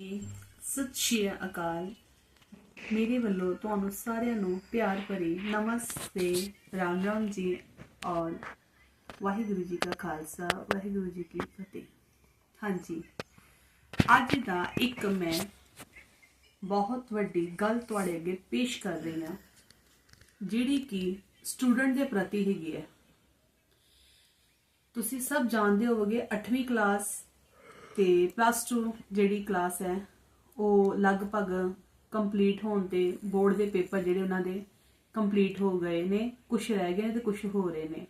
ਸਤਿ ਸ਼੍ਰੀ ਅਕਾਲ। ਮੇਰੇ ਵੱਲੋਂ ਤੁਹਾਨੂੰ ਸਾਰਿਆਂ ਨੂੰ ਪਿਆਰ ਭਰੀ ਨਮਸਤੇ। ਰਾਮ ਰਾਮ ਜੀ ਔਰ ਵਾਹਿਗੁਰੂ ਜੀ ਕਾ ਖਾਲਸਾ, ਵਾਹਿਗੁਰੂ ਜੀ ਕੀ ਫਤਿਹ। ਹਾਂਜੀ, ਅੱਜ ਦਾ ਇੱਕ ਮੈਂ ਬਹੁਤ ਵੱਡੀ ਗੱਲ ਤੁਹਾਡੇ ਅੱਗੇ ਪੇਸ਼ ਕਰ ਰਹੀ ਹਾਂ, ਜਿਹੜੀ ਕਿ ਸਟੂਡੈਂਟ ਦੇ ਪ੍ਰਤੀ ਹੈਗੀ ਹੈ। ਤੁਸੀਂ ਸਭ ਜਾਣਦੇ ਹੋਵੋਗੇ 8ਵੀਂ ਕਲਾਸ ਤੇ ਪਲੱਸ 2 ਜਿਹੜੀ ਕਲਾਸ ਹੈ, ਉਹ ਲਗਭਗ ਕੰਪਲੀਟ ਹੋਣ ਤੇ ਬੋਰਡ ਦੇ ਪੇਪਰ ਜਿਹੜੇ ਉਹਨਾਂ ਦੇ ਕੰਪਲੀਟ ਹੋ ਗਏ ਨੇ ਕੁਝ ਰਹਿ ਗਏ ਨੇ ਤੇ ਕੁਝ ਹੋ ਰਹੇ ਨੇ।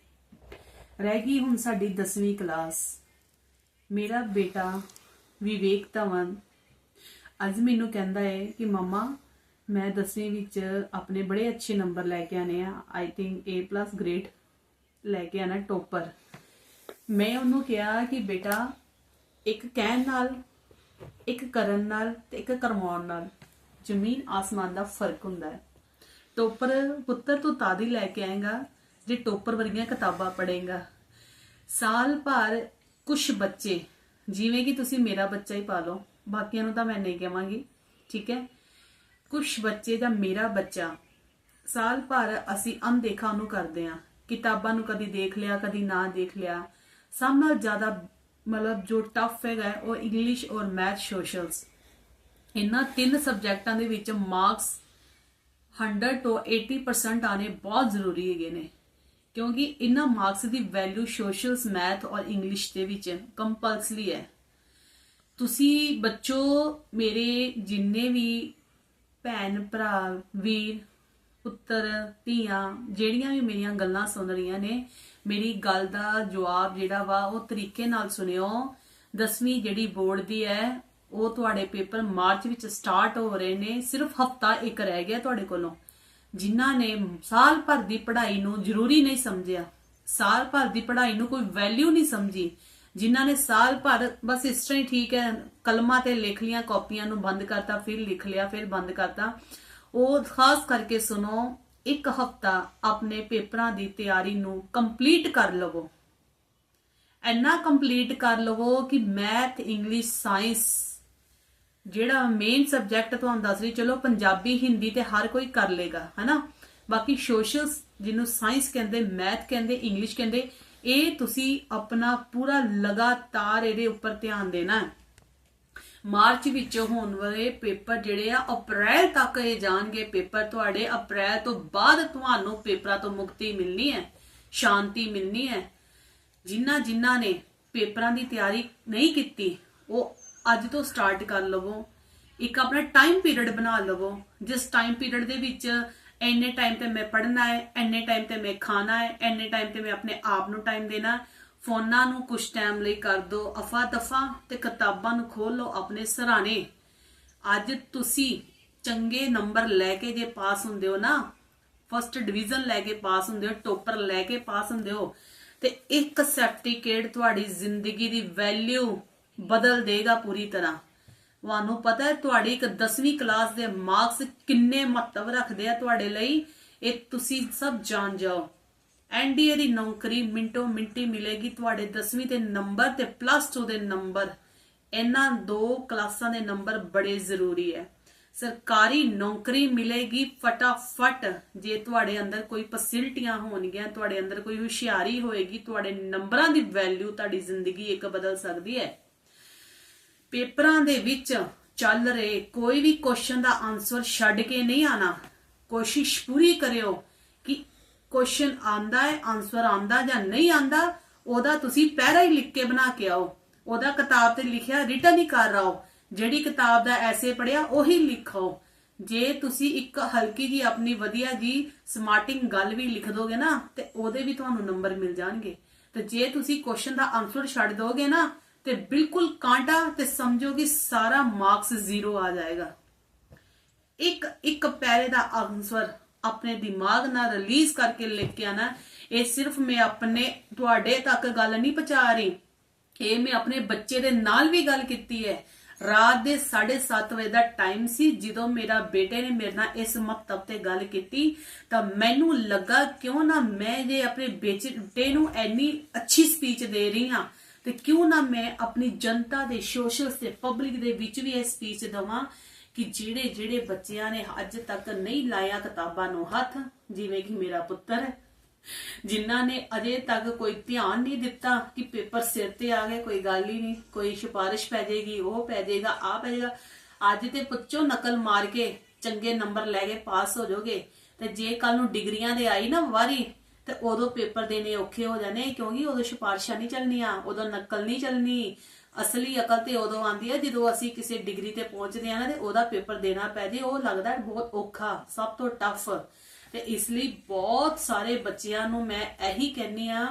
ਰਹਿ ਗਈ ਹੁਣ ਸਾਡੀ 10ਵੀਂ ਕਲਾਸ ਮੇਰਾ ਬੇਟਾ ਵਿਵੇਕ ਧਵਨ ਅੱਜ ਮੈਨੂੰ ਕਹਿੰਦਾ ਹੈ ਕਿ ਮਮਾ, ਮੈਂ 10ਵੀਂ ਵਿੱਚ ਆਪਣੇ ਬੜੇ ਅੱਛੇ ਨੰਬਰ ਲੈ ਕੇ ਆਨੇ ਆ। ਆਈ ਥਿੰਕ A+ ਗ੍ਰੇਡ ਲੈ ਕੇ ਆਣਾ ਟੋਪਰ। ਮੈਂ ਉਹਨੂੰ ਕਿਹਾ ਕਿ ਬੇਟਾ ਇੱਕ ਕਹਿਣ ਨਾਲ, ਇੱਕ ਕਰਨ ਨਾਲ ਤੇ ਇੱਕ ਕਰਵਾਉਣ ਨਾਲ ਜ਼ਮੀਨ ਆਸਮਾਨ ਦਾ ਫ਼ਰਕ ਹੁੰਦਾ ਹੈ। ਟੋਪਰ ਪੁੱਤਰ ਤੂੰ ਤਾਦੀ ਲੈ ਕੇ ਆਏਗਾ, ਜੇ ਟੋਪਰ ਵਰਗੀਆਂ ਕਿਤਾਬਾਂ ਪੜ੍ਹੇਗਾ। ਸਾਲ ਭਰ ਕੁਝ ਬੱਚੇ, ਜਿਵੇਂ ਕਿ ਤੁਸੀਂ ਮੇਰਾ ਬੱਚਾ ਹੀ ਪਾ ਲਓ, ਬਾਕੀਆਂ ਨੂੰ ਤਾਂ ਮੈਂ ਨਹੀਂ ਕਹਾਂਗੀ ਠੀਕ ਹੈ? ਕੁਝ ਬੱਚੇ ਜਾਂ ਮੇਰਾ ਬੱਚਾ, ਸਾਲ ਭਰ ਅਸੀਂ ਅਣਦੇਖਾ ਉਹਨੂੰ ਕਰਦੇ ਆ ਕਿਤਾਬਾਂ ਨੂੰ ਕਦੀ ਦੇਖ ਲਿਆ, ਕਦੀ ਨਾ ਦੇਖ ਲਿਆ, ਸਭ ਨਾਲ ਜ਼ਿਆਦਾ ਮਤਲਬ ਜੋ ਟਫ ਹੈਗਾ ਉਹ ਇੰਗਲਿਸ਼ ਔਰ ਮੈਥ ਸੋਸ਼ਲਸ ਇਹਨਾਂ ਤਿੰਨ ਸਬਜੈਕਟਾਂ ਦੇ ਵਿੱਚ ਮਾਰਕਸ 100 ਤੋਂ 80% ਆਣੇ ਬਹੁਤ ਜ਼ਰੂਰੀ ਹੈਗੇ ਨੇ। ਕਿਉਂਕਿ ਇਹਨਾਂ ਮਾਰਕਸ ਦੀ ਵੈਲਿਊ ਸੋਸ਼ਲਸ ਮੈਥ ਔਰ ਇੰਗਲਿਸ਼ ਦੇ ਵਿੱਚ ਕੰਪਲਸਰੀ ਹੈ। ਤੁਸੀਂ ਬੱਚੋ, ਮੇਰੇ ਜਿੰਨੇ ਵੀ ਭੈਣ ਭਰਾ, ਵੀਰ ਪੁੱਤਰ, ਧੀਆਂ ਜਿਹੜੀਆਂ ਵੀ ਮੇਰੀਆਂ ਗੱਲਾਂ ਸੁਣ ਰਹੀਆਂ ਨੇ, ਮੇਰੀ ਗੱਲ ਦਾ ਜਵਾਬ ਜਿਹੜਾ ਵਾ ਉਹ ਤਰੀਕੇ ਨਾਲ ਸੁਣਿਓ। ਦਸਵੀਂ ਜਿਹੜੀ ਬੋਰਡ ਦੀ ਹੈ, ਉਹ ਤੁਹਾਡੇ ਪੇਪਰ ਮਾਰਚ ਵਿੱਚ ਸਟਾਰਟ ਹੋ ਰਹੇ ਨੇ, ਸਿਰਫ ਹਫਤਾ ਇੱਕ ਰਹਿ ਗਿਆ ਤੁਹਾਡੇ ਕੋਲੋਂ। ਜਿਨ੍ਹਾਂ ਨੇ ਸਾਲ ਭਰ ਦੀ ਪੜ੍ਹਾਈ ਨੂੰ ਜ਼ਰੂਰੀ ਨਹੀਂ ਸਮਝਿਆ, ਸਾਲ ਭਰ ਦੀ ਪੜ੍ਹਾਈ ਨੂੰ ਕੋਈ ਵੈਲਿਊ ਨਹੀਂ ਸਮਝੀ, ਜਿਨ੍ਹਾਂ ਨੇ ਸਾਲ ਭਰ ਬਸ ਇਸ ਤਰ੍ਹਾਂ ਹੀ ਠੀਕ ਹੈ, ਕਲਮਾਂ ਤੇ ਲਿਖ ਲੀਆਂ, ਕਾਪੀਆਂ ਨੂੰ ਬੰਦ ਕਰਤਾ, ਫਿਰ ਲਿਖ ਲਿਆ, ਫਿਰ ਬੰਦ ਕਰਤਾ। ਉਹ ਖਾਸ ਕਰਕੇ ਸੁਣੋ, ਇੱਕ ਹਫਤਾ ਆਪਣੇ ਪੇਪਰਾਂ ਦੀ ਤਿਆਰੀ ਨੂੰ ਕੰਪਲੀਟ ਕਰ ਲਵੋ। ਇੰਨਾ ਕੰਪਲੀਟ ਕਰ ਲਵੋ ਕਿ ਮੈਥ ਇੰਗਲਿਸ਼ ਸਾਇੰਸ ਜਿਹੜਾ ਮੇਨ ਸਬਜੈਕਟ ਤੁਹਾਨੂੰ ਦੱਸ ਰਹੀ, ਚਲੋ ਪੰਜਾਬੀ, ਹਿੰਦੀ ਤੇ ਹਰ ਕੋਈ ਕਰ ਲੇਗਾ ਹਨਾ? ਬਾਕੀ ਸੋਸ਼ਲ ਜਿਹਨੂੰ ਸਾਇੰਸ ਕਹਿੰਦੇ ਮੈਥ ਕਹਿੰਦੇ ਇੰਗਲਿਸ਼ ਕਹਿੰਦੇ, ਇਹ ਤੁਸੀਂ ਆਪਣਾ ਪੂਰਾ ਲਗਾਤਾਰ ਇਹਦੇ ਉੱਪਰ ਧਿਆਨ ਦੇਣਾ। ਹੈ ਮਾਰਚ ਵਿੱਚ ਹੋਣ ਵਾਲੇ ਪੇਪਰ ਜਿਹੜੇ ਆ, ਅਪ੍ਰੈਲ ਤੱਕ ਇਹ ਜਾਣਗੇ ਪੇਪਰ। ਤੁਹਾਡੇ ਅਪ੍ਰੈਲ ਤੋਂ ਬਾਅਦ ਤੁਹਾਨੂੰ ਪੇਪਰਾਂ ਤੋਂ ਮੁਕਤੀ ਮਿਲਣੀ ਹੈ, ਸ਼ਾਂਤੀ ਮਿਲਣੀ ਹੈ। ਜਿਨ੍ਹਾਂ ਜਿਨ੍ਹਾਂ ਨੇ ਪੇਪਰਾਂ ਦੀ ਤਿਆਰੀ ਨਹੀਂ ਕੀਤੀ, ਉਹ ਅੱਜ ਤੋਂ ਸਟਾਰਟ ਕਰ ਲਵੋ। ਇੱਕ ਆਪਣਾ ਟਾਈਮ ਪੀਰੀਅਡ ਬਣਾ ਲਵੋ। ਜਿਸ ਟਾਈਮ ਪੀਰੀਅਡ ਦੇ ਵਿੱਚ ਇੰਨੇ ਟਾਈਮ ਤੇ ਮੈਂ ਪੜ੍ਹਨਾ ਹੈ, ਇੰਨੇ ਟਾਈਮ ਤੇ ਮੈਂ ਖਾਣਾ ਹੈ, ਇੰਨੇ ਟਾਈਮ ਤੇ ਮੈਂ ਆਪਣੇ ਆਪ ਨੂੰ ਟਾਈਮ ਦੇਣਾ। ਫੋਨਾਂ ਨੂੰ ਕੁਝ ਟਾਈਮ ਲਈ ਕਰ ਦਿਓ ਅਫਾ ਦਫਾ ਤੇ ਕਿਤਾਬਾਂ ਨੂੰ ਖੋਲ ਲਓ ਆਪਣੇ ਸਰਾਣੇ। ਅੱਜ ਤੁਸੀਂ ਚੰਗੇ ਨੰਬਰ ਲੈ ਕੇ ਜੇ ਪਾਸ ਹੁੰਦੇ ਹੋ ਨਾ ਫਸਟ ਡਿਵੀਜ਼ਨ ਲੈ ਕੇ ਪਾਸ ਹੁੰਦੇ ਹੋ, ਟੋਪਰ ਲੈ ਕੇ ਪਾਸ ਹੁੰਦੇ ਹੋ, ਤੇ ਇੱਕ ਸਰਟੀਫਿਕੇਟ ਤੁਹਾਡੀ ਜ਼ਿੰਦਗੀ ਦੀ ਵੈਲਿਊ ਬਦਲ ਦੇਗਾ ਪੂਰੀ ਤਰ੍ਹਾਂ। ਤੁਹਾਨੂੰ ਪਤਾ ਹੈ, ਤੁਹਾਡੀ ਇੱਕ 10ਵੀਂ ਕਲਾਸ ਦੇ ਮਾਰਕਸ ਕਿੰਨੇ ਮਹੱਤਵ ਰੱਖਦੇ ਆ ਤੁਹਾਡੇ ਲਈ, ਇਹ ਤੁਸੀਂ ਸਭ ਜਾਣ ਜਾਓ। ਐਨਡੀਏ ਦੀ ਨੌਕਰੀ ਮਿੰਟੋ ਮਿੰਟੀ ਮਿਲੇਗੀ। ਤੁਹਾਡੇ 10ਵੀਂ ਦੇ ਨੰਬਰ ਤੇ ਪਲੱਸ 2 ਦੇ ਨੰਬਰ। ਇਹਨਾਂ ਦੋ ਕਲਾਸਾਂ ਦੇ ਨੰਬਰ ਬੜੇ ਜ਼ਰੂਰੀ ਹੈ। ਸਰਕਾਰੀ ਨੌਕਰੀ ਮਿਲੇਗੀ ਫਟਾਫਟ। ਜੇ ਤੁਹਾਡੇ ਅੰਦਰ ਕੋਈ ਫੈਸਿਲਿਟੀਆਂ ਹੋਣਗੀਆਂ, ਤੁਹਾਡੇ ਅੰਦਰ ਕੋਈ ਹੁਸ਼ਿਆਰੀ ਹੋਏਗੀ, ਤੁਹਾਡੇ ਨੰਬਰਾਂ ਦੀ ਵੈਲਿਊ ਤੁਹਾਡੀ ਜ਼ਿੰਦਗੀ ਇੱਕ ਬਦਲ ਸਕਦੀ ਹੈ। ਪੇਪਰਾਂ ਦੇ ਵਿੱਚ ਚੱਲ ਰਹੇ ਕੋਈ ਵੀ ਕੁਐਸਚਨ ਦਾ ਆਨਸਰ ਛੱਡ ਕੇ ਨਹੀਂ ਆਣਾ ਕੋਸ਼ਿਸ਼ ਪੂਰੀ ਕਰਿਓ ਕਿ ਕੁਐਸਚਨ ਆਂਦਾ ਹੈ ਆਨਸਰ ਆਂਦਾ ਜਾਂ ਨਹੀਂ ਆਂਦਾ, ਉਹਦਾ ਤੁਸੀਂ ਪਹਿਰਾ ਹੀ ਲਿਖ ਕੇ ਬਣਾ ਕੇ ਆਓ। ਉਹਦਾ ਕਿਤਾਬ ਤੇ ਲਿਖਿਆ ਰਿਟਨ ਹੀ ਕਰ ਰਾਓ ਜਿਹੜੀ ਕਿਤਾਬ ਦਾ ਐਸੇ ਪੜਿਆ ਉਹੀ ਲਿਖੋ। ਜੇ ਤੁਸੀਂ ਇੱਕ ਹਲਕੀ ਜੀ ਆਪਣੀ ਵਧੀਆ ਜੀ ਸਮਾਰਟਿੰਗ ਗੱਲ ਵੀ ਲਿਖ ਦੋਗੇ ਨਾ, ਤੇ ਉਹਦੇ ਵੀ ਤੁਹਾਨੂੰ ਨੰਬਰ ਮਿਲ ਜਾਣਗੇ। ਤੇ ਜੇ ਤੁਸੀਂ ਕੁਐਸਚਨ ਦਾ ਆਨਸਰ ਛੱਡ ਦੋਗੇ ਨਾ, ਤੇ ਬਿਲਕੁਲ ਕਾਂਟਾ ਤੇ ਸਮਝੋ ਕਿ ਸਾਰਾ ਮਾਰਕਸ ਜ਼ੀਰੋ ਆ ਜਾਏਗਾ। ਇੱਕ ਇੱਕ ਪੈਰੇ ਦਾ ਆਨਸਰ ਆਪਣੇ ਦਿਮਾਗ ਨਾਲ ਰਿਲੀਜ਼ ਕਰਕੇ ਲਿਖ ਕੇ ਆਣਾ। ਇਹ ਸਿਰਫ ਮੈਂ ਆਪਣੇ, ਤੁਹਾਡੇ ਤੱਕ ਗੱਲ ਨਹੀਂ ਪਹੁੰਚਾ ਰਹੀ। ਇਹ ਮੈਂ ਆਪਣੇ ਬੱਚੇ ਦੇ ਨਾਲ ਵੀ ਗੱਲ ਕੀਤੀ ਹੈ। ਰਾਤ ਦੇ 7:30 ਵਜੇ ਦਾ ਟਾਈਮ ਸੀ, ਜਦੋਂ ਮੇਰਾ ਬੇਟੇ ਨੇ ਮੇਰੇ ਨਾਲ ਇਸ ਮਕਤਬ ਤੇ ਗੱਲ ਕੀਤੀ, ਤਾਂ ਮੈਨੂੰ ਲੱਗਾ ਕਿਉਂ ਨਾ ਮੈਂ ਜੇ ਆਪਣੇ ਬੇਟੇ ਨੂੰ ਐਨੀ ਅੱਛੀ ਸਪੀਚ ਦੇ ਰਹੀ ਹਾਂ, ਤੇ ਕਿਉਂ ਨਾ ਮੈਂ ਆਪਣੀ ਜਨਤਾ ਦੇ ਸੋਸ਼ਲ ਤੇ ਪਬਲਿਕ ਦੇ ਵਿੱਚ ਵੀ ਇਹ ਸਪੀਚ ਦਵਾਂ। ਕਿ ਜਿਹੜੇ ਜਿਹੜੇ ਬੱਚਿਆਂ ਨੇ ਅੱਜ ਤੱਕ ਨਹੀਂ ਲਾਇਆ ਕਿਤਾਬਾਂ ਨੂੰ ਹੱਥ, ਜਿਵੇਂ ਕਿ ਮੇਰਾ ਪੁੱਤਰ ਹੈ ਜਿਨ੍ਹਾਂ ਨੇ ਅਜੇ ਤੱਕ ਕੋਈ ਧਿਆਨ ਨਹੀਂ ਦਿੱਤਾ ਕਿ ਪੇਪਰ ਸਿਰ ਤੇ ਆ ਗਏ, ਕੋਈ ਗੱਲ ਹੀ ਨਹੀਂ, ਕੋਈ ਸਿਫਾਰਿਸ਼ ਪੈ ਜਾਏਗੀ, ਉਹ ਪੈ ਜਾਏਗਾ, ਆ ਪੈ ਜਾਏਗਾ। ਅੱਜ ਤੇ ਪੁੱਛੋ ਨਕਲ ਮਾਰ ਕੇ, ਚੰਗੇ ਨੰਬਰ ਲੈ ਕੇ ਪਾਸ ਹੋ ਜਾਓਗੇ। ਤੇ ਜੇ ਕੱਲ ਨੂੰ ਡਿਗਰੀਆਂ ਦੇ ਆਈ ਨਾ ਵਾਰੀ, ਤੇ ਉਦੋਂ ਪੇਪਰ ਦੇਣੇ ਔਖੇ ਹੋ ਜਾਣੇ, ਕਿਉਂਕਿ ਉਦੋਂ ਸਿਫਾਰਿਸ਼ਾਂ ਨਹੀਂ ਚੱਲਣੀਆਂ, ਉਦੋਂ ਨਕਲ ਨਹੀਂ ਚੱਲਣੀ। ਅਸਲੀ ਅਕਲ ਤੇ ਉਦੋਂ ਆਉਂਦੀ ਹੈ ਜਦੋਂ ਅਸੀਂ ਕਿਸੇ ਡਿਗਰੀ ਤੇ ਪਹੁੰਚਦੇ ਆ ਨਾ ਤੇ ਉਹਦਾ ਪੇਪਰ ਦੇਣਾ ਪੈ ਜੇ, ਉਹ ਲੱਗਦਾ ਬਹੁਤ ਔਖਾ, ਸਭ ਤੋਂ ਟਫ ਤੇ ਇਸ ਲਈ ਬਹੁਤ ਸਾਰੇ ਬੱਚਿਆਂ ਨੂੰ ਮੈਂ ਇਹੀ ਕਹਿੰਨੀ ਆ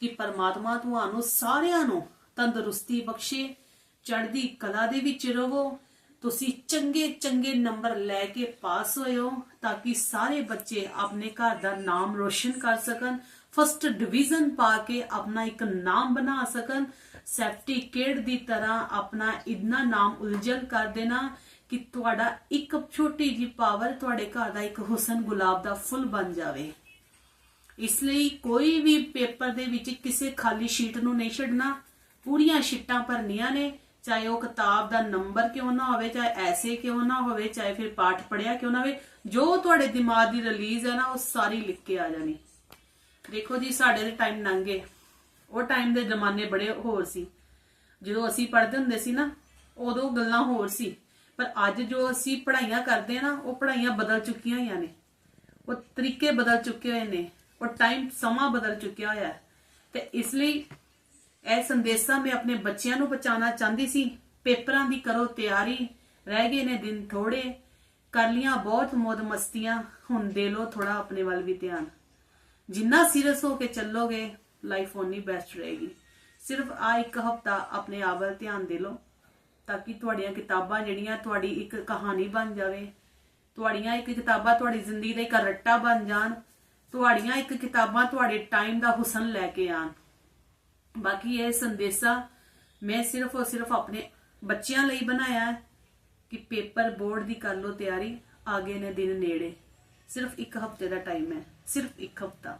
ਕਿ ਪਰਮਾਤਮਾ ਤੁਹਾਨੂੰ ਸਾਰਿਆਂ ਨੂੰ ਤੰਦਰੁਸਤੀ ਬਖਸ਼ੇ, ਚੜ੍ਹਦੀ ਕਲਾ ਦੇ ਵਿੱਚ ਰਹੋ ਤੁਸੀਂ ਚੰਗੇ ਚੰਗੇ ਨੰਬਰ ਲੈ ਕੇ ਪਾਸ ਹੋਇਓ ਤਾਂ ਕਿ ਸਾਰੇ ਬੱਚੇ ਆਪਣੇ ਘਰ ਦਾ ਨਾਮ ਰੋਸ਼ਨ ਕਰ ਸਕਣ। ਫਸਟ ਡਿਵੀਜ਼ਨ ਪਾ ਕੇ ਆਪਣਾ ਇੱਕ ਨਾਮ ਬਣਾ ਸਕਣ। ਸਰਟੀਫਿਕੇਟ ਦੀ ਤਰ੍ਹਾਂ ਆਪਣਾ ਇਤਨਾ ਨਾਮ ਉਜਲ ਕਰ ਦੇਣਾ ਕਿ ਤੁਹਾਡਾ ਇੱਕ ਛੋਟੀ ਜੀ ਪਾਵਰ ਤੁਹਾਡੇ ਘਰ ਦਾ ਇੱਕ ਹੁਸਨ ਗੁਲਾਬ ਦਾ ਫੁੱਲ ਬਣ ਜਾਵੇ। ਇਸ ਲਈ ਕੋਈ ਵੀ ਪੇਪਰ ਦੇ ਵਿੱਚ ਕਿਸੇ ਖਾਲੀ ਸ਼ੀਟ ਨੂੰ ਨਹੀਂ ਛੱਡਣਾ। ਪੂਰੀਆਂ ਸ਼ੀਟਾਂ ਭਰਨੀਆਂ ਨੇ, ਚਾਹੇ ਉਹ ਕਿਤਾਬ ਦਾ ਨੰਬਰ ਕਿਉਂ ਨਾ ਹੋਵੇ, ਚਾਹੇ ਐਸੇ ਕਿਉਂ ਨਾ ਹੋਵੇ, ਚਾਹੇ ਫਿਰ ਪਾਠ ਪੜਿਆ ਕਿਉਂ ਨਾ ਹੋਵੇ, ਜੋ ਤੁਹਾਡੇ ਦਿਮਾਗ ਦੀ ਰਿਲੀਜ਼ ਹੈ ਨਾ, ਉਹ ਸਾਰੀ ਲਿਖ ਕੇ ਆ ਜਾਣੀ। ਦੇਖੋ ਜੀ, ਸਾਡੇ ਦੇ ਟਾਈਮ ਲੰਘੇ ਉਹ ਟਾਈਮ ਦੇ ਜ਼ਮਾਨੇ ਬੜੇ ਹੋਰ ਸੀ। ਜਦੋਂ ਅਸੀਂ ਪੜ੍ਹਦੇ ਹੁੰਦੇ ਸੀ ਨਾ, ਉਦੋਂ ਗੱਲਾਂ ਹੋਰ ਸੀ। ਪਰ ਅੱਜ ਜੋ ਅਸੀਂ ਪੜ੍ਹਾਈਆਂ ਕਰਦੇ ਆ ਨਾ, ਉਹ ਪੜ੍ਹਾਈਆਂ ਬਦਲ ਚੁੱਕੀਆਂ ਹੋਈਆਂ ਨੇ। ਉਹ ਤਰੀਕੇ ਬਦਲ ਚੁੱਕੇ ਹੋਏ ਨੇ। ਉਹ ਟਾਈਮ ਸਮਾਂ ਬਦਲ ਚੁੱਕਿਆ ਹੋਇਆ ਤੇ ਇਸ ਲਈ ਇਹ ਸੰਦੇਸਾਂ ਮੈਂ ਆਪਣੇ ਬੱਚਿਆਂ ਨੂੰ ਪਹੁੰਚਾਉਣਾ ਚਾਹੁੰਦੀ ਸੀ। ਪੇਪਰਾਂ ਦੀ ਕਰੋ ਤਿਆਰੀ, ਰਹਿ ਗਏ ਨੇ ਦਿਨ ਥੋੜੇ ਕਰ ਲੀਆਂ ਬਹੁਤ ਮੌਜ ਮਸਤੀਆਂ, ਹੁਣ ਦੇ ਲੋ ਥੋੜਾ ਆਪਣੇ ਵੱਲ ਵੀ ਧਿਆਨ। ਜਿੰਨਾ ਸੀਰੀਅਸ ਹੋ ਕੇ ਚੱਲੋਗੇ ਲਾਈਫ ਓਨੀ ਬੈਸਟ ਰਹੇਗੀ। ਸਿਰਫ ਆ ਇੱਕ ਹਫਤਾ ਆਪਣੇ ਆਪ ਵੱਲ ਧਿਆਨ ਦੇ ਲਓ, ਤਾਂ ਕਿ ਤੁਹਾਡੀਆਂ ਕਿਤਾਬਾਂ ਜਿਹੜੀਆਂ ਤੁਹਾਡੀ ਇੱਕ ਕਹਾਣੀ ਬਣ ਜਾਵੇ, ਤੁਹਾਡੀਆਂ ਇੱਕ ਕਿਤਾਬਾਂ ਤੁਹਾਡੀ ਜ਼ਿੰਦਗੀ ਦਾ ਇੱਕ ਰੱਟਾ ਬਣ ਜਾਣ, ਤੁਹਾਡੀਆਂ ਇੱਕ ਕਿਤਾਬਾਂ ਤੁਹਾਡੇ ਟਾਈਮ ਦਾ ਹੁਸਨ ਲੈ ਕੇ ਆਣ। ਬਾਕੀ ਇਹ ਸੰਦੇਸ਼ਾ ਮੈਂ ਸਿਰਫ ਔਰ ਸਿਰਫ ਆਪਣੇ ਬੱਚਿਆਂ ਲਈ ਬਣਾਇਆ ਕਿ ਪੇਪਰ ਬੋਰਡ ਦੀ ਕਰ ਲਓ ਤਿਆਰੀ, ਆਗੇ ਨੇ ਦਿਨ ਨੇੜੇ। ਸਿਰਫ ਇੱਕ ਹਫ਼ਤੇ ਦਾ ਟਾਈਮ ਹੈ, ਸਿਰਫ ਇੱਕ ਹਫਤਾ।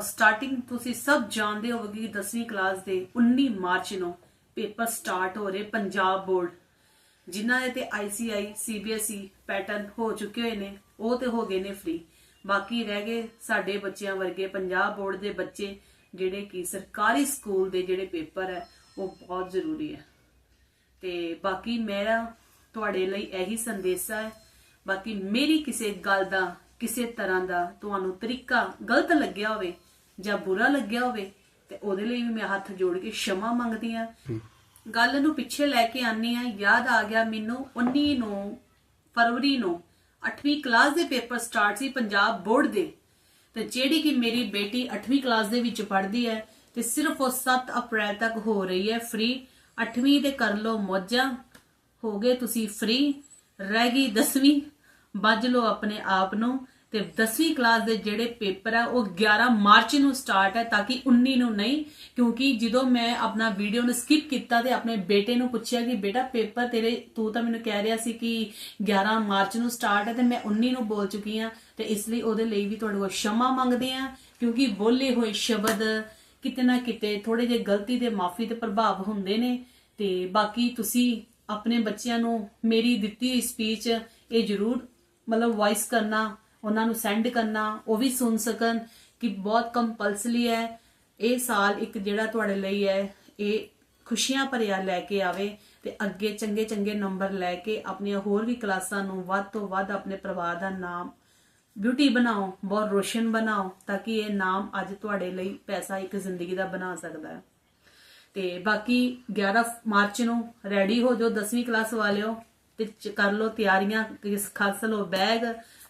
ਸਟਾਰਟਿੰਗ ਤੁਸੀਂ ਸਭ ਜਾਣਦੇ ਹੋਵੋਗੇ ਕਿ 10ਵੀਂ ਕਲਾਸ ਦੇ 19 ਮਾਰਚ ਨੂੰ ਪੇਪਰ ਸਟਾਰਟ ਹੋ ਰਹੇ ਪੰਜਾਬ ਬੋਰਡ। ਜਿਨ੍ਹਾਂ ਦੇ ਤੇ ਆਈਸੀਆਈ ਸੀਬੀਐਸਈ ਪੈਟਰਨ ਹੋ ਚੁੱਕੇ ਹੋਏ ਨੇ, ਉਹ ਤੇ ਹੋ ਗਏ ਨੇ ਫ੍ਰੀ ਬਾਕੀ ਰਹਿ ਗਏ ਸਾਡੇ ਬੱਚਿਆਂ ਵਰਗੇ ਪੰਜਾਬ ਬੋਰਡ ਦੇ ਬੱਚੇ, ਜਿਹੜੇ ਕਿ ਸਰਕਾਰੀ ਸਕੂਲ ਦੇ ਜਿਹੜੇ ਪੇਪਰ ਹੈ, ਉਹ ਬਹੁਤ ਜ਼ਰੂਰੀ ਹੈ। ਤੇ ਬਾਕੀ ਮੇਰਾ ਤੁਹਾਡੇ ਲਈ ਇਹੀ ਸੰਦੇਸ਼ਾ ਹੈ, ਬਾਕੀ ਮੇਰੀ ਕਿਸੇ ਗੱਲ ਦਾ ਕਿਸੇ ਤਰ੍ਹਾਂ ਦਾ ਤੁਹਾਨੂੰ ਤਰੀਕਾ ਗਲਤ ਲੱਗਿਆ ਹੋਵੇ ਜਾਂ ਬੁਰਾ ਲੱਗਿਆ ਹੋਵੇ ਤੇ ਉਹਦੇ ਲਈ ਵੀ ਮੈਂ ਹੱਥ ਜੋੜ ਕੇ ਸ਼ਮਾ ਮੰਗਦੀ ਆ ਗੱਲ ਨੂੰ ਪਿੱਛੇ ਲੈ ਕੇ ਆਨੀ ਆ ਯਾਦ ਆ ਗਿਆ ਮੈਨੂੰ 19 ਨੂੰ ਫਰਵਰੀ ਨੂੰ 8ਵੀਂ ਕਲਾਸ ਦੇ ਪੇਪਰ ਸਟਾਰਟ ਸੀ ਪੰਜਾਬ ਬੋਰਡ ਦੇ। ਤੇ ਜਿਹੜੀ ਕਿ ਮੇਰੀ ਬੇਟੀ 8ਵੀਂ ਕਲਾਸ ਦੇ ਵਿੱਚ ਪੜ੍ਹਦੀ ਹੈ ਤੇ ਸਿਰਫ ਉਹ 7 ਅਪ੍ਰੈਲ ਤੱਕ ਹੋ ਰਹੀ ਹੈ ਫ੍ਰੀ 8ਵੀਂ ਦੇ ਕਰ ਲੋ ਮੌਜਾਂ। ਹੋ ਗਏ ਤੁਸੀਂ ਫ੍ਰੀ ਰਹਿ ਗਈ 10ਵੀਂ ਬੱਝ ਲਓ ਆਪਣੇ ਆਪ ਨੂੰ ਤੇ 10ਵੀਂ ਕਲਾਸ ਦੇ ਜਿਹੜੇ ਪੇਪਰ ਆ, ਉਹ 11 ਮਾਰਚ ਨੂੰ ਸਟਾਰਟ ਹੈ ਤਾਂ ਕਿ 19 ਨੂੰ ਨਹੀਂ, ਕਿਉਂਕਿ ਜਦੋਂ ਮੈਂ ਆਪਣਾ ਵੀਡੀਓ ਨੂੰ ਸਕਿਪ ਕੀਤਾ ਤੇ ਆਪਣੇ ਬੇਟੇ ਨੂੰ ਪੁੱਛਿਆ ਕਿ ਬੇਟਾ ਪੇਪਰ ਤੇਰੇ, ਤੂੰ ਤਾਂ ਮੈਨੂੰ ਕਹਿ ਰਿਹਾ ਸੀ ਕਿ 11 ਮਾਰਚ ਨੂੰ ਸਟਾਰਟ ਹੈ ਤੇ ਮੈਂ 19 ਨੂੰ ਬੋਲ ਚੁੱਕੀ ਆ ਤੇ ਇਸ ਲਈ ਉਹਦੇ ਲਈ ਵੀ ਤੁਹਾਡੇ ਕੋਲ ਸ਼ਮਾ ਮੰਗਦੇ ਆ, ਕਿਉਂਕਿ ਬੋਲੇ ਹੋਏ ਸ਼ਬਦ ਕਿਤੇ ਨਾ ਕਿਤੇ ਥੋੜੇ ਜਿਹੇ ਗਲਤੀ ਦੇ ਮਾਫੀ ਦੇ ਪ੍ਰਭਾਵ ਹੁੰਦੇ ਨੇ ਤੇ ਬਾਕੀ ਤੁਸੀਂ ਆਪਣੇ ਬੱਚਿਆਂ ਨੂੰ ਮੇਰੀ ਦਿੱਤੀ ਸਪੀਚ ਇਹ ਜ਼ਰੂਰ ਮਤਲਬ ਵੌਇਸ ਕਰਨਾ, ਉਹਨਾਂ ਨੂੰ ਸੈਂਡ ਕਰਨਾ, ਉਹ ਵੀ ਸੁਣ ਸਕਣ ਕਿ ਬਹੁਤ ਕੰਪਲਸਰੀ ਹੈ, ਇਹ ਸਾਲ ਇੱਕ ਜਿਹੜਾ ਤੁਹਾਡੇ ਲਈ ਹੈ, ਇਹ ਖੁਸ਼ੀਆਂ ਭਰਿਆ ਲੈ ਕੇ ਆਵੇ ਤੇ ਅੱਗੇ ਚੰਗੇ ਚੰਗੇ ਨੰਬਰ ਲੈ ਕੇ ਆਪਣੀਆਂ ਹੋਰ ਵੀ ਕਲਾਸਾਂ ਨੂੰ ਵੱਧ ਤੋਂ ਵੱਧ ਆਪਣੇ ਪਰਿਵਾਰ ਦਾ ਨਾਮ ਬਿਊਟੀ ਬਣਾਓ, ਬਹੁਤ ਰੋਸ਼ਨ ਬਣਾਓ, ਤਾਂ ਕਿ ਇਹ ਨਾਮ ਅੱਜ ਤੁਹਾਡੇ ਲਈ ਪੈਸਾ ਇੱਕ ਜ਼ਿੰਦਗੀ ਦਾ ਬਣਾ ਸਕਦਾ ਹੈ। ਤੇ ਬਾਕੀ 11 ਮਾਰਚ ਨੂੰ ਰੈਡੀ ਹੋ ਜਾਓ 10ਵੀਂ ਕਲਾਸ ਵਾਲਿਓ। ਤੇ ਚ- ਕਰ ਲਓ ਤਿਆਰੀਆਂ, ਕਿਸ ਖਾਸ ਲਓ ਬੈਗ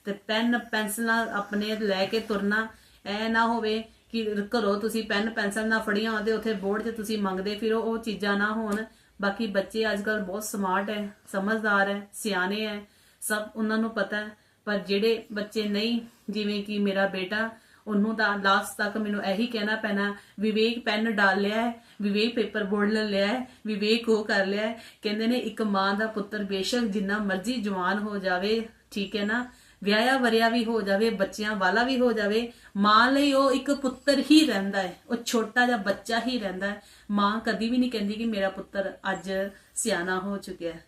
ਤੇ ਪੈਨ, ਪੈਨਸਲਾਂ ਆਪਣੇ ਲੈ ਕੇ ਤੁਰਨਾ। ਐ ਨਾ ਹੋਵੇ ਕਿ ਘਰੋਂ ਤੁਸੀਂ ਪੈਨ, ਪੈਨਸਲ ਨਾ ਫੜੀਆਂ ਹੁੰਦੇ ਉੱਥੇ ਬੋਰਡ 'ਤੇ ਤੁਸੀਂ ਮੰਗਦੇ ਫਿਰ, ਉਹ ਚੀਜ਼ਾਂ ਨਾ ਹੋਣ। ਬਾਕੀ ਬੱਚੇ ਅੱਜ ਕੱਲ ਬਹੁਤ ਸਮਾਰਟ ਹੈ ਸਮਝਦਾਰ ਹੈ ਸਿਆਣੇ ਹੈ ਸਭ ਉਹਨਾਂ ਨੂੰ ਪਤਾ ਹੈ ਪਰ ਜਿਹੜੇ ਬੱਚੇ ਨਹੀਂ, ਜਿਵੇਂ ਕਿ ਮੇਰਾ ਬੇਟਾ ਉਹਨੂੰ ਤਾਂ ਲਾਸਟ ਤੱਕ ਮੈਨੂੰ ਇਹੀ ਕਹਿਣਾ ਪੈਣਾ, ਵਿਵੇਕ ਪੈਨ ਡਾਲ ਲਿਆ ਹੈ, ਵਿਵੇਕ ਪੇਪਰ ਬੋਰਡ ਲੈ ਲਿਆ ਹੈ, ਵਿਵੇਕ ਉਹ ਕਰ ਲਿਆ ਹੈ। ਕਹਿੰਦੇ ਨੇ ਇੱਕ ਮਾਂ ਦਾ ਪੁੱਤਰ ਬੇਸ਼ੱਕ ਜਿੰਨਾ ਮਰਜ਼ੀ ਜਵਾਨ ਹੋ ਜਾਵੇ, ਠੀਕ ਹੈ ਨਾ? ਵਿਆਹਿਆ ਵਰਿਆ ਵੀ ਹੋ ਜਾਵੇ, ਬੱਚਿਆਂ ਵਾਲਾ ਵੀ ਹੋ ਜਾਵੇ, ਮਾਂ ਲਈ ਉਹ ਇੱਕ ਪੁੱਤਰ ਹੀ ਰਹਿੰਦਾ ਹੈ, ਉਹ ਛੋਟਾ ਜਿਹਾ ਬੱਚਾ ਹੀ ਰਹਿੰਦਾ ਹੈ। ਮਾਂ ਕਦੀ ਵੀ ਨਹੀਂ ਕਹਿੰਦੀ ਕਿ ਮੇਰਾ ਪੁੱਤਰ ਅੱਜ ਸਿਆਣਾ ਹੋ ਚੁੱਕਿਆ ਹੈ।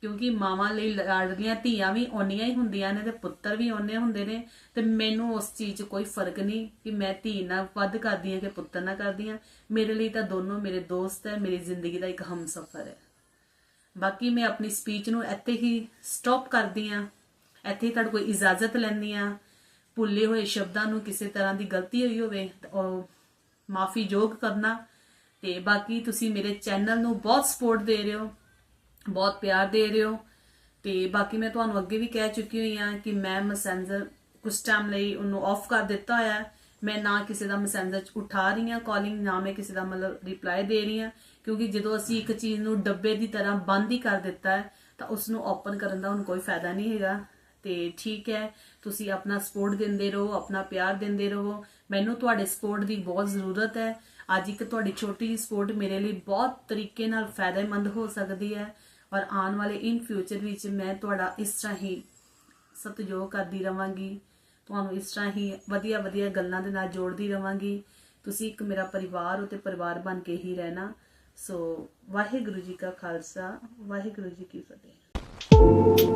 ਕਿਉਂਕਿ ਮਾਵਾਂ ਲਈ ਲਾਡਲੀਆਂ ਧੀਆਂ ਵੀ ਓਨੀਆਂ ਹੀ ਹੁੰਦੀਆਂ ਨੇ ਤੇ ਪੁੱਤਰ ਵੀ ਓਨੇ ਹੁੰਦੇ ਨੇ ਤੇ ਮੈਨੂੰ ਉਸ ਚੀਜ਼ 'ਚ ਕੋਈ ਫ਼ਰਕ ਨਹੀਂ ਕਿ ਮੈਂ ਧੀ ਨਾਲ ਵੱਧ ਕਰਦੀ ਹਾਂ ਕਿ ਪੁੱਤਰ ਨਾਲ ਕਰਦੀ ਹਾਂ। ਮੇਰੇ ਲਈ ਤਾਂ ਦੋਨੋਂ ਮੇਰੇ ਦੋਸਤ ਹੈ, ਮੇਰੀ ਜ਼ਿੰਦਗੀ ਦਾ ਇੱਕ ਹਮਸਫਰ ਹੈ। ਬਾਕੀ ਮੈਂ ਆਪਣੀ ਸਪੀਚ ਨੂੰ ਇੱਥੇ ਹੀ ਸਟਾਪ ਕਰਦੀ ਹਾਂ। ਇੱਥੇ ਹੀ ਤੁਹਾਡੇ ਕੋਈ ਇਜਾਜ਼ਤ ਲੈਂਦੀ ਹਾਂ। ਭੁੱਲੇ ਹੋਏ ਸ਼ਬਦਾਂ ਨੂੰ ਕਿਸੇ ਤਰ੍ਹਾਂ ਦੀ ਗਲਤੀ ਹੋਈ ਹੋਵੇ ਤਾਂ ਉਹ ਮਾਫੀ ਯੋਗ ਕਰਨਾ ਤੇ ਬਾਕੀ ਤੁਸੀਂ ਮੇਰੇ ਚੈਨਲ ਨੂੰ ਬਹੁਤ ਸਪੋਰਟ ਦੇ ਰਹੇ ਹੋ। ਬਹੁਤ ਪਿਆਰ ਦੇ ਰਹੇ ਹੋ। ਤੇ ਬਾਕੀ ਮੈਂ ਤੁਹਾਨੂੰ ਅੱਗੇ ਵੀ ਕਹਿ ਚੁੱਕੀ ਹੋਈ ਹਾਂ ਕਿ ਮੈਂ ਮੈਸੇਂਜਰ ਕੁਝ ਟਾਈਮ ਲਈ ਉਹਨੂੰ ਆਫ ਕਰ ਦਿੱਤਾ ਹੋਇਆ ਹੈ। ਮੈਂ ਨਾ ਕਿਸੇ ਦਾ ਮੈਸੇਂਜਰ ਉਠਾ ਰਹੀ ਹਾਂ ਕਾਲਿੰਗ ਨਾ ਮੈਂ ਕਿਸੇ ਦਾ ਮਤਲਬ ਰਿਪਲਾਈ ਦੇ ਰਹੀ ਹਾਂ। ਕਿਉਂਕਿ ਜਦੋਂ ਅਸੀਂ ਇੱਕ ਚੀਜ਼ ਨੂੰ ਡੱਬੇ ਦੀ ਤਰ੍ਹਾਂ ਬੰਦ ਹੀ ਕਰ ਦਿੱਤਾ ਹੈ, ਤਾਂ ਉਸ ਨੂੰ ਓਪਨ ਕਰਨ ਦਾ ਹੁਣ ਕੋਈ ਫਾਇਦਾ ਨਹੀਂ ਹੈਗਾ। ਤੇ ਠੀਕ ਹੈ, ਤੁਸੀਂ ਆਪਣਾ ਸਪੋਰਟ ਦਿੰਦੇ ਰਹੋ, ਆਪਣਾ ਪਿਆਰ ਦਿੰਦੇ ਰਹੋ। ਮੈਨੂੰ ਤੁਹਾਡੇ ਸਪੋਰਟ ਦੀ ਬਹੁਤ ਜ਼ਰੂਰਤ ਹੈ। ਅੱਜ ਇੱਕ ਤੁਹਾਡੀ ਛੋਟੀ ਜਿਹੀ ਸਪੋਰਟ ਮੇਰੇ ਲਈ ਬਹੁਤ ਤਰੀਕੇ ਨਾਲ ਫਾਇਦੇਮੰਦ ਹੋ ਸਕਦੀ ਹੈ। ਔਰ ਆਉਣ ਵਾਲੇ ਇਨ ਫਿਊਚਰ ਵਿੱਚ ਮੈਂ ਤੁਹਾਡਾ ਇਸ ਤਰ੍ਹਾਂ ਹੀ ਸਤਿਯੋਗ ਕਰਦੀ ਰਵਾਂਗੀ। ਤੁਹਾਨੂੰ ਇਸ ਤਰ੍ਹਾਂ ਹੀ ਵਧੀਆ ਵਧੀਆ ਗੱਲਾਂ ਦੇ ਨਾਲ ਜੋੜਦੀ ਰਵਾਂਗੀ। ਤੁਸੀਂ ਇੱਕ ਮੇਰਾ ਪਰਿਵਾਰ ਹੋ ਤੇ ਪਰਿਵਾਰ ਬਣ ਕੇ ਹੀ ਰਹਿਣਾ। ਸੋ ਵਾਹਿਗੁਰੂ ਜੀ ਕਾ ਖਾਲਸਾ, ਵਾਹਿਗੁਰੂ ਜੀ ਕੀ ਫਤਿਹ।